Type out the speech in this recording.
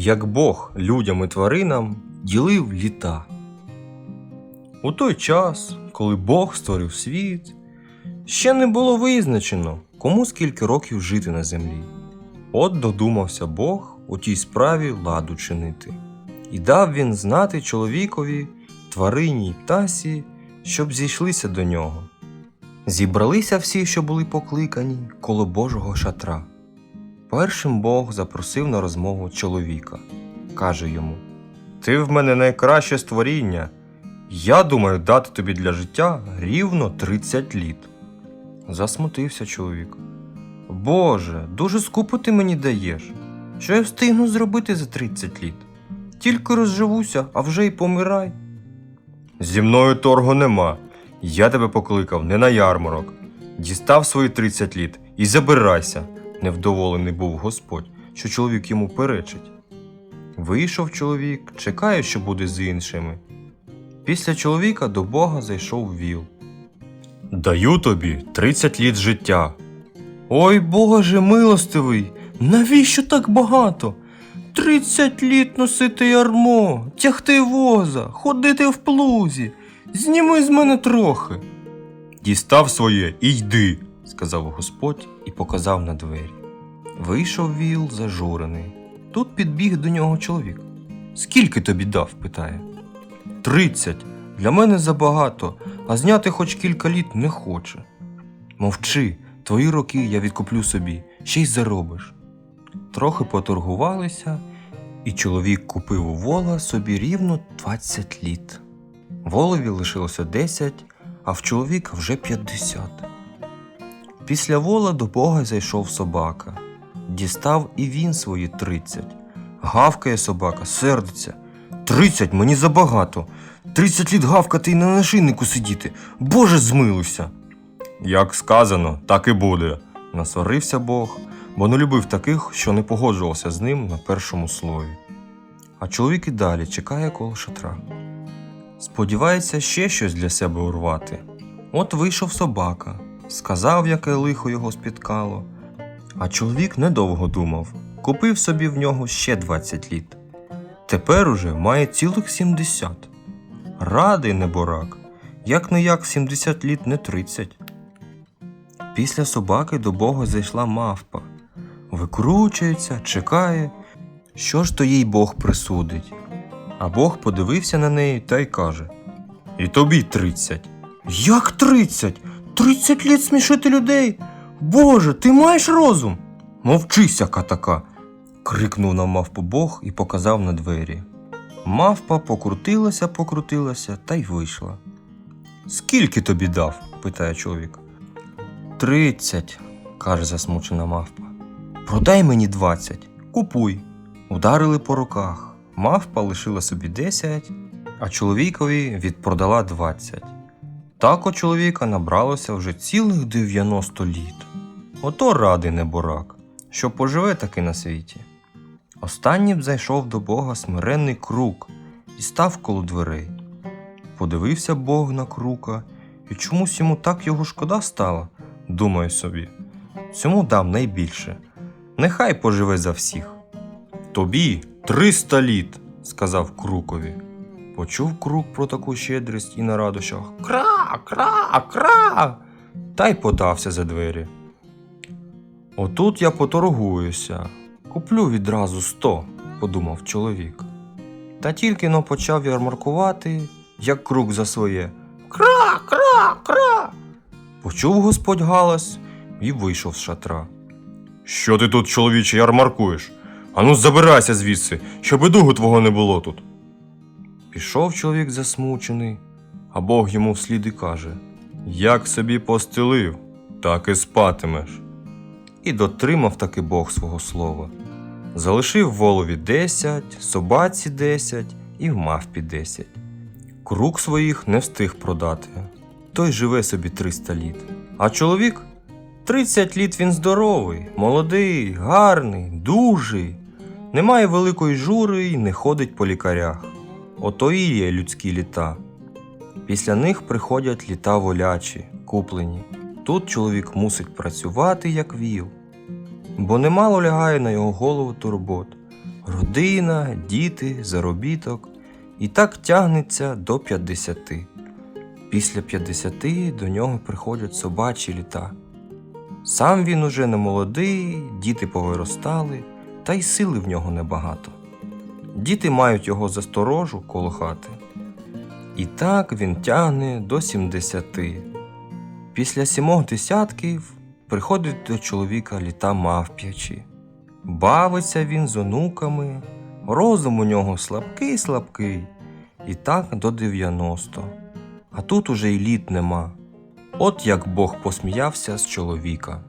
як Бог людям і тваринам ділив літа. У той час, коли Бог створив світ, ще не було визначено, кому скільки років жити на землі. От додумався Бог у тій справі ладу чинити, і дав він знати чоловікові, тварині й птасі, щоб зійшлися до нього. Зібралися всі, що були покликані, коло Божого шатра. Першим Бог запросив на розмову чоловіка. Каже йому: Ти в мене найкраще створіння. Я думаю дати тобі для життя рівно 30 літ. Засмутився чоловік. Боже, дуже скупо ти мені даєш. Що я встигну зробити за 30 літ? Тільки розживуся, а вже й помирай. Зі мною торгу нема. Я тебе покликав не на ярмарок. Дістав свої 30 літ і забирайся. Невдоволений був Господь, що чоловік йому перечить. Вийшов чоловік, чекає, що буде з іншими. Після чоловіка до Бога зайшов віл. Даю тобі 30 літ життя. Ой Боже милостивий, навіщо так багато? 30 літ носити ярмо, тягти воза, ходити в плузі. Зніми з мене трохи. Дістав своє і йди, сказав Господь і показав на двері. Вийшов віл зажурений. Тут підбіг до нього чоловік. Скільки тобі дав? питає. Тридцять. Для мене забагато, а зняти хоч кілька літ не хоче. Мовчи, твої роки я відкуплю собі, ще й заробиш. Трохи поторгувалися, і чоловік купив у вола собі рівно 20 літ. Волові лишилося 10, а в чоловіка вже 50. Після вола до Бога зайшов собака. Дістав і він свої 30. Гавкає собака, сердиться. Тридцять мені забагато. Тридцять літ гавкати і на нашийнику сидіти. Боже, змилуйся. Як сказано, так і буде. Насварився Бог, бо не любив таких, що не погоджувався з ним на першому слові. А чоловік і далі чекає коло шатра. Сподівається ще щось для себе урвати. От вийшов собака, сказав, яке лихо його спіткало. А чоловік недовго думав, купив собі в нього ще 20 літ. Тепер уже має цілих 70. Радий неборак, як не як 70 літ не 30. Після собаки до Бога зайшла мавпа. Викручується, чекає, що ж то їй Бог присудить. А Бог подивився на неї та й каже: І тобі 30. Як 30? 30 літ смішити людей? Боже, ти маєш розум? Мовчися, катака. крикнув на мавпу Бог і показав на двері. Мавпа покрутилася, покрутилася та й вийшла. Скільки тобі дав? питає чоловік. Тридцять, каже засмучена мавпа. Продай мені двадцять, купуй. Ударили по руках. Мавпа лишила собі десять, а чоловікові відпродала двадцять. Так у чоловіка набралося вже цілих 90 літ. Ото радий неборак, що поживе таки на світі. Останнім зайшов до Бога смиренний крук і став коло дверей. Подивився Бог на крука, і чомусь йому так його шкода стало, думаю собі. Цьому дам найбільше. Нехай поживе за всіх. Тобі триста літ, сказав крукові. Почув крук про таку щедрість і на радощах Кра, кра, кра. Та й подався за двері. Отут я поторгуюся. Куплю відразу сто, подумав чоловік. Та тільки но почав ярмаркувати, як крук за своє. Кра, кра, кра. Почув господь галас і вийшов з шатра. Що ти тут, чоловіче, ярмаркуєш? Ану, забирайся звідси, щоб і дугу твого не було тут. Пішов чоловік засмучений, а Бог йому вслід і каже: Як собі постелив, так і спатимеш. І дотримав таки Бог свого слова. Залишив волові десять, собаці десять і в мавпі десять. Круг своїх не встиг продати. Той живе собі 300 літ. А чоловік 30 літ він здоровий, молодий, гарний, дужий, не має великої жури і не ходить по лікарях. Ото і є людські літа. Після них приходять літа волячі, куплені. Тут чоловік мусить працювати, як віл, бо немало лягає на його голову турбот. Родина, діти, заробіток. І так тягнеться до 50. Після 50 до нього приходять собачі літа. Сам він уже не молодий, діти повиростали, та й сили в нього небагато. Діти мають його за сторожу коло хати. І так він тягне до 70. Після сімох десятків приходить до чоловіка літа мавп'ячі. Бавиться він з онуками, розум у нього слабкий слабкий, і так до 90. А тут уже й літ нема. От як Бог посміявся з чоловіка.